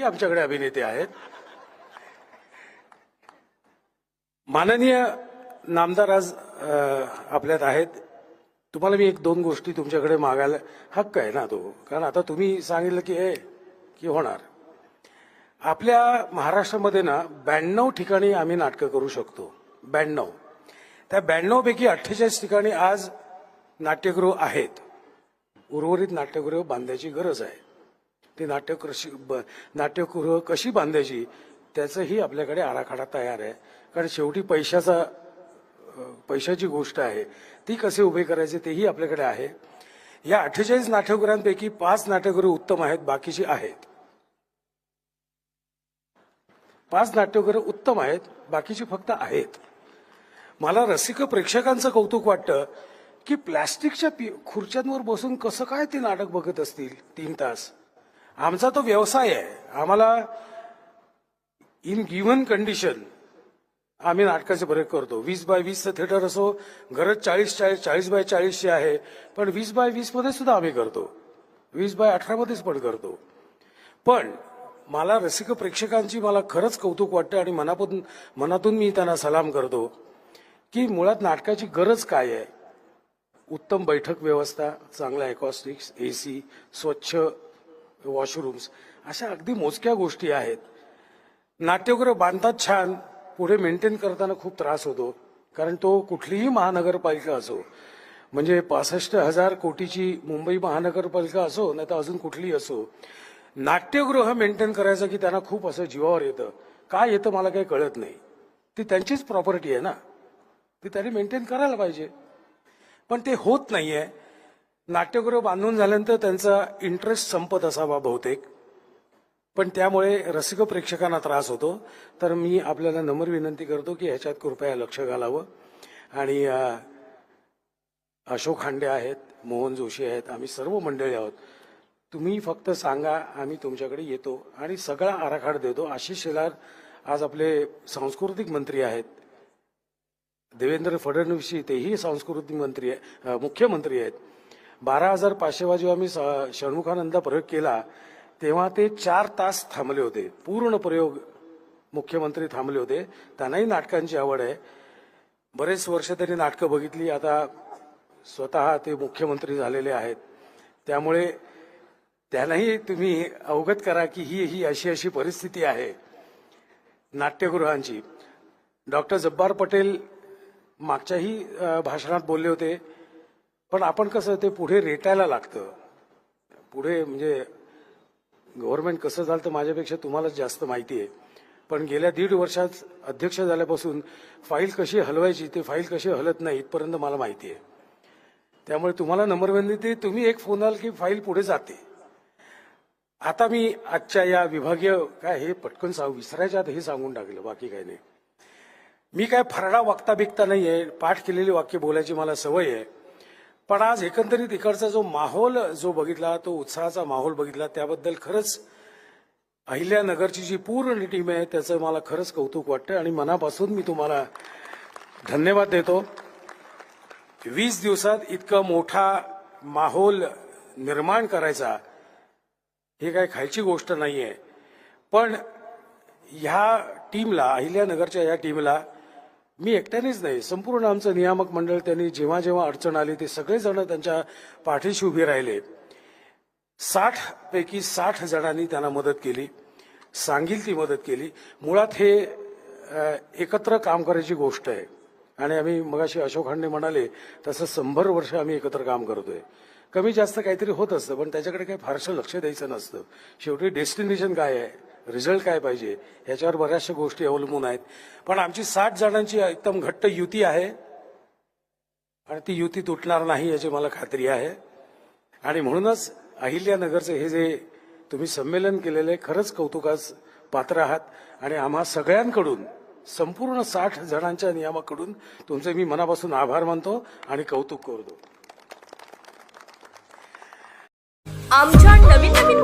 ही आमच्याकडे अभिनेते आहेत. माननीय नामदार आज आपल्यात आहेत. तुम्हाला मी एक दोन गोष्टी तुमच्याकडे मागायला हक्क आहे ना तो? कारण आता तुम्ही सांगितलं की हे की होणार. आपल्या महाराष्ट्रामध्ये ना ब्याण्णव ठिकाणी आम्ही नाटकं करू शकतो. ब्याण्णव. त्या ब्याण्णवपैकी अठ्ठेचाळीस ठिकाणी आज नाट्यगृह आहेत. उर्वरित नाट्यगृह बांधायची गरज आहे. ती नाट्य कशी ब- नाट्यगृह कशी बांधायची त्याचंही आपल्याकडे आराखडा तयार आहे. कारण शेवटी पैशाचा पैशाची गोष्ट आहे. ती कसे उभे करायचे तेही आपल्याकडे आहे. या अठ्ठेचाळीस नाट्यगृहांपैकी पाच नाट्यगृह उत्तम आहेत बाकीची आहेत. पाच नाट्यगृह उत्तम आहेत बाकीची फक्त आहेत. मला रसिक प्रेक्षकांचं कौतुक वाटतं की प्लॅस्टिकच्या खुर्च्यांवर बसून कसं काय ते नाटक बघत असतील? तीन तास. आमचा तो व्यवसाय आहे. आम्हाला इन गिव्हन कंडिशन आम्ही नाटकाचे ब्रेक करतो. वीस बाय वीसचं थिएटर असो गरज चाळीस चाळीस चाळीस बाय चाळीसची आहे पण वीस बाय वीसमध्ये सुद्धा आम्ही करतो. वीस बाय अठरा मध्येच पण करतो. पण मला रसिक प्रेक्षकांची मला खरंच कौतुक वाटतं आणि मनापासून मनातून मी त्यांना सलाम करतो की मुळात नाटकाची गरज काय आहे? उत्तम बैठक व्यवस्था चांगला एकॉस्टिक्स ए सी स्वच्छ वॉशरूम्स अशा अगदी मोजक्या गोष्टी आहेत. नाट्यगृह बांधतात छान. पुढे मेंटेन करताना खूप त्रास होतो. कारण तो कुठलीही महानगरपालिका असो म्हणजे पासष्ट हजार कोटीची मुंबई महानगरपालिका असो नाही तर अजून कुठलीही असो नाट्यगृह मेंटेन करायचं की त्यांना खूप असं जीवावर येतं. काय येतं मला काही कळत नाही. ती त्यांचीच प्रॉपर्टी आहे ना. ती त्यांनी मेंटेन करायला पाहिजे. पण ते होत नाहीये. नाट्यगृह बांधून झाल्यानंतर त्यांचा इंटरेस्ट संपत असावा बहुतेक. पण त्यामुळे रसिक प्रेक्षकांना त्रास होतो. तर मी आपल्याला नम्र विनंती करतो की ह्याच्यात कृपया लक्ष घालावं. आणि अशोक खांडे आहेत मोहन जोशी आहेत आम्ही सर्व मंडळी आहोत. तुम्ही फक्त सांगा आम्ही तुमच्याकडे येतो आणि सगळा आराखडा देतो. आशिष शेलार आज आपले सांस्कृतिक मंत्री आहेत. देवेंद्र फडणवीस तेही सांस्कृतिक मंत्री आहे मुख्यमंत्री आहेत. बारा हजार पाचशेवा जेव्हा मी स- षण्मुखानंदा प्रयोग केला तेव्हा ते चार तास थांबले होते. पूर्ण प्रयोग मुख्यमंत्री थांबले होते. त्यांनाही नाटकांची आवड आहे. बरेच वर्ष त्यांनी नाटकं बघितली. आता स्वतः ते मुख्यमंत्री झालेले आहेत. त्यामुळे त्यांनाही तुम्ही अवगत करा की ही ही अशी अशी परिस्थिती आहे. नाट्यगृहांची. डॉक्टर जब्बार पटेल मागच्याही भाषणात बोलले होते पण आपण कसं ते पुढे रेटायला लागतं. पुढे म्हणजे गव्हर्नमेंट कसं झालं तर माझ्यापेक्षा तुम्हालाच जास्त माहिती आहे. पण गेल्या दीड वर्षात अध्यक्ष झाल्यापासून फाईल कशी हलवायची ते फाईल कशी हलत नाही इथपर्यंत मला माहिती आहे. त्यामुळे तुम्हाला नंबर ते तुम्ही एक फोन आल की फाईल पुढे जाते. आता मी आजच्या या विभागीय काय हे पटकन सांग विसरायच्या हे सांगून टाकलं बाकी काही नाही. मी काय फरडा वागता बिकता नाहीये पाठ केलेली वाक्य बोलायची मला सवय आहे. पण आज एकंदरीत इकडचा जो माहोल जो बघितला तो उत्साहाचा माहोल बघितला त्याबद्दल खरंच अहिल्यानगरची जी पूर्ण टीम आहे त्याचं मला खरंच कौतुक वाटतं आणि मनापासून मी तुम्हाला धन्यवाद देतो. वीस दिवसात इतका मोठा माहोल निर्माण करायचा हे काय खायची गोष्ट नाहीये. पण ह्या टीमला अहिल्यानगरच्या या टीमला मी एकट्यानेच नाही संपूर्ण आमचं नियामक मंडळ त्यांनी जेव्हा जेव्हा अडचण आली ते सगळेजण त्यांच्या पाठीशी उभे राहिले. साठ पैकी साठ जणांनी त्यांना मदत केली सांगील ती मदत केली. मुळात हे एकत्र काम करायची गोष्ट आहे. आणि आम्ही मगाशी अशोकांनी म्हणाले तसं शंभर वर्ष आम्ही एकत्र काम करतोय. कमी जास्त काहीतरी होत असतं पण त्याच्याकडे काही फारसं लक्ष द्यायचं नसतं. शेवटी डेस्टिनेशन काय आहे? रिझल्ट काय पाहिजे? ह्याच्यावर बऱ्याचशा गोष्टी अवलंबून आहेत. पण आमची साठ जणांची एकदम घट्ट युती आहे. आणि ती युती तुटणार नाही याची मला खात्री आहे. आणि म्हणूनच अहिल्यानगरचं हे जे तुम्ही संमेलन केलेलं आहे खरंच कौतुकास पात्र आहात. आणि आम्हा सगळ्यांकडून संपूर्ण साठ जणांच्या नियमाकडून तुमचे मी मनापासून आभार मानतो आणि कौतुक करतो. आमच्या नवीन नवीन